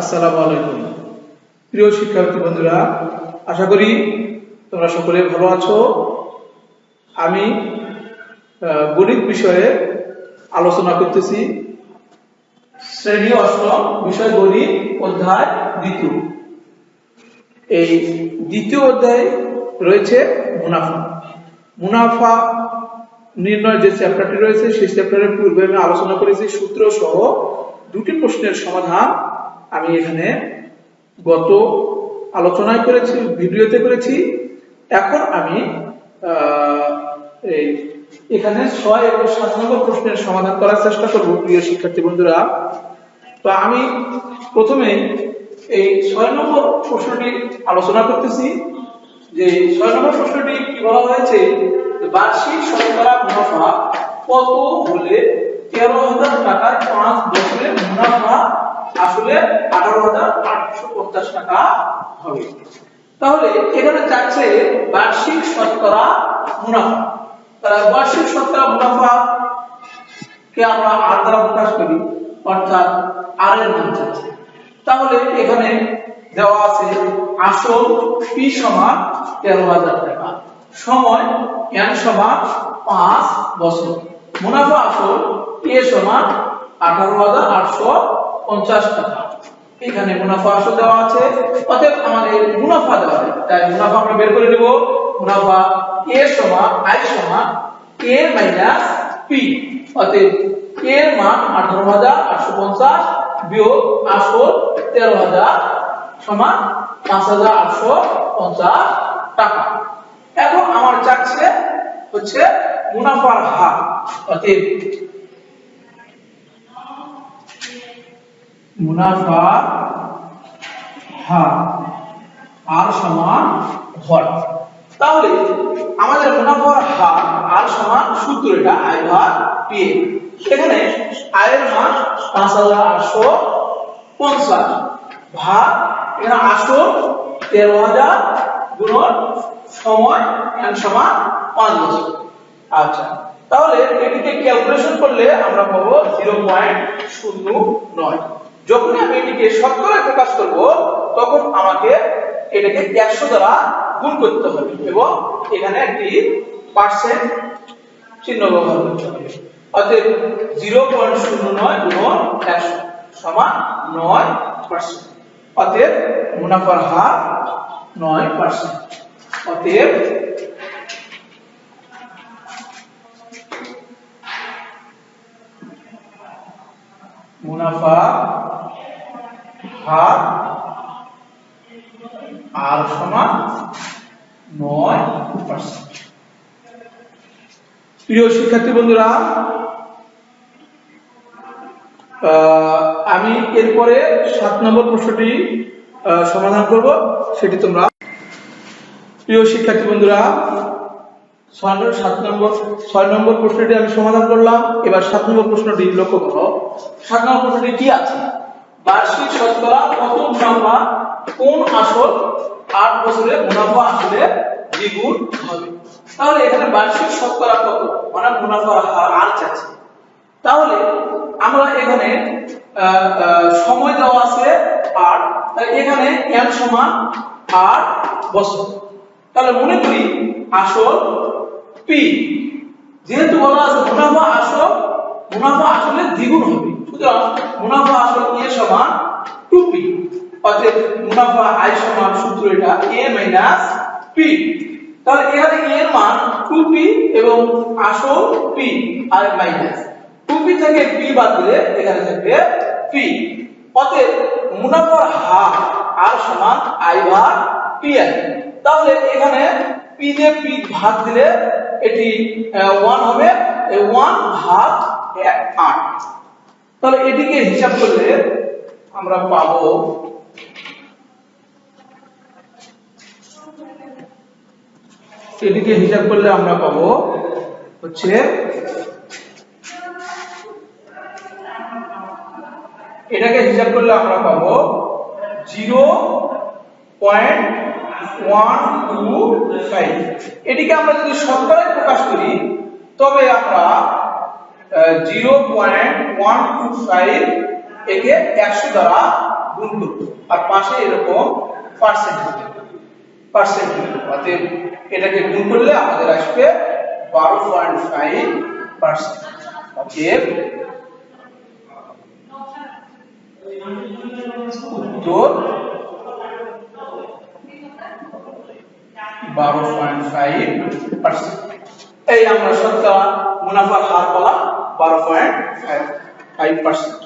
আসসালামু আলাইকুম। প্রিয় শিক্ষার্থী বন্ধুরা, আশা করি তোমরা সকলে ভালো আছো। আমি গণিত বিষয়ে আলোচনা করতেছি। শ্রেণি অষ্টম বিষয় গণিত অধ্যায় দ্বিতীয়। এই দ্বিতীয় অধ্যায়ে রয়েছে মুনাফা। মুনাফা নির্ণয় যে চ্যাপ্টারটি রয়েছে, সেই চ্যাপ্টারের পূর্বে আমি আলোচনা করেছি সূত্র সহ দুটি প্রশ্নের সমাধান। আমি এখানে গত আলোচনায় করেছি, ভিডিওতে করেছি। এখন আমি এখানে ছয় এবং সাত নম্বর প্রশ্নের সমাধান করার চেষ্টা করব, প্রিয় শিক্ষার্থী বন্ধুরা। তো আমি প্রথমে এই ছয় নম্বর প্রশ্নটি আলোচনা করতেছি। যে ছয় নম্বর প্রশ্নটি কি বলা হয়েছে? বার্ষিক শতকরা মুনাফা কত হলে তেরো হাজার টাকার পাঁচ বছরের মুনাফা আসলে আঠারো হাজার আটশো পঞ্চাশ টাকা হবে। তাহলে এখানে চাচ্ছে বার্ষিক শতকরা মুনাফা। বার্ষিক শতকরা মুনাফা কে আমরা আর দ্বারা প্রকাশ করি? অর্থাৎ আর এর মান চাচ্ছি তাহলে এখানে দেওয়া আছে আসল পি সমান তেরো হাজার টাকা সময় এন সমান পাঁচ বছর। মুনাফা আসল এ সমান আঠারো হাজার আটশো পঞ্চাশ টাকা। এখানে মুনাফা আসল দেওয়া আছে। অতএব আমাদের মুনাফা দেওয়া তাই মুনাফা আমরা বের করে দেব মুনাফা এ সমান আই সমান এ মাইনাস পি। অতএব এ এর মান আঠারো হাজার আটশো পঞ্চাশ বিয়োগ আসল তেরো হাজার সমান পাঁচ হাজার আটশো পঞ্চাশ টাকা। এখন আমার চাচ্ছে হচ্ছে মুনাফার হার। অতএব মুনাফার হার আর সমান ভর তাহলে আমাদের মুনাফার হার আর সমান সূত্র এটা, আয় ভাগ পি এখানে আয়ের মান পাঁচ হাজার আটশো পঞ্চাশ। ভাগ, এখানে আসো তেরো হাজার গুণন সময়, এন সমান পাঁচ বছর। আচ্ছা তাহলে এটিকে ক্যালকুলেশন করলে আমরা পাবো জিরো পয়েন্ট শূন্য নয়। যখনই আমি এটিকে শতকরায় প্রকাশ করব, তখন আমাকে এটাকে একশো দ্বারা গুণ করতে হবে এবং এখানে একটি পার্সেন্ট চিহ্ন ব্যবহার করতে হবে। অতএব জিরো পয়েন্ট শূন্য নয় গুণন একশো সমান নয় পার্সেন্ট অতএব মুনাফার হার নয় পার্সেন্ট অতএব মুনাফা হার আর সমান নয় পার্সেন্ট প্রিয় শিক্ষার্থী বন্ধুরা আমি এরপরে সাত নম্বর প্রশ্নটি সমাধান করব, সেটি তোমরা প্রিয় শিক্ষার্থী বন্ধুরা সাত নম্বর, ছয় নম্বর প্রশ্নটি আমি সমাধান করলাম। এবার সাত নম্বর প্রশ্নটি লক্ষ্য করো। সাত নম্বর প্রশ্নটি কি আছে? বার্ষিক শতকরা কত মুনাফা কোন আসল আট বছরে মুনাফা আসলে দ্বিগুণ হবে? তাহলে এখানে বার্ষিক শতকরা কত? মানে মুনাফার হার আর চাচ্ছে তাহলে আমরা এখানে সময় দেওয়া আছে আট। এখানে এন সমান আট বছর। তাহলে মনে করি আসল পি। যেহেতু বলা আছে মুনাফা আসল মুনাফা আসলে দ্বিগুণ হবে। সুতরাং মুনাফা আসল এ সমান টু পি অতএব মুনাফা আই সমান সূত্র এটা, এ মাইনাস পি। তাহলে এখানে এর মান এবং আসল পি আর মাইনাস। থেকে পি বাদ দিলে এখানে থাকবে পি। অতএব মুনাফার হার আর সমান আই ভাগ পি আই তাহলে এখানে পি দিয়ে পি ভাগ দিলে এটি ওয়ান হবে ওয়ান ভাগ আট। তাহলে এটিকে হিসাব করলে আমরা পাবো এটিকে হিসাব করলে আমরা হচ্ছে এটাকে হিসাব করলে আমরা পাবো zero point one two five. এটিকে আমরা যদি শতকরায় প্রকাশ করি, তবে আমরা জিরো পয়েন্ট ফাইভ একে একশো দ্বারা গুণ করব আর পাশে এরকম এটাকে গুণ করলে আমাদের আসবে বারো পয়েন্ট ফাইভ উত্তর বারো পয়েন্ট ফাইভ পার্সেন্ট এই আমরা শতকরা মুনাফার হার বলা বারো পয়েন্ট ফাইভ পার্সেন্ট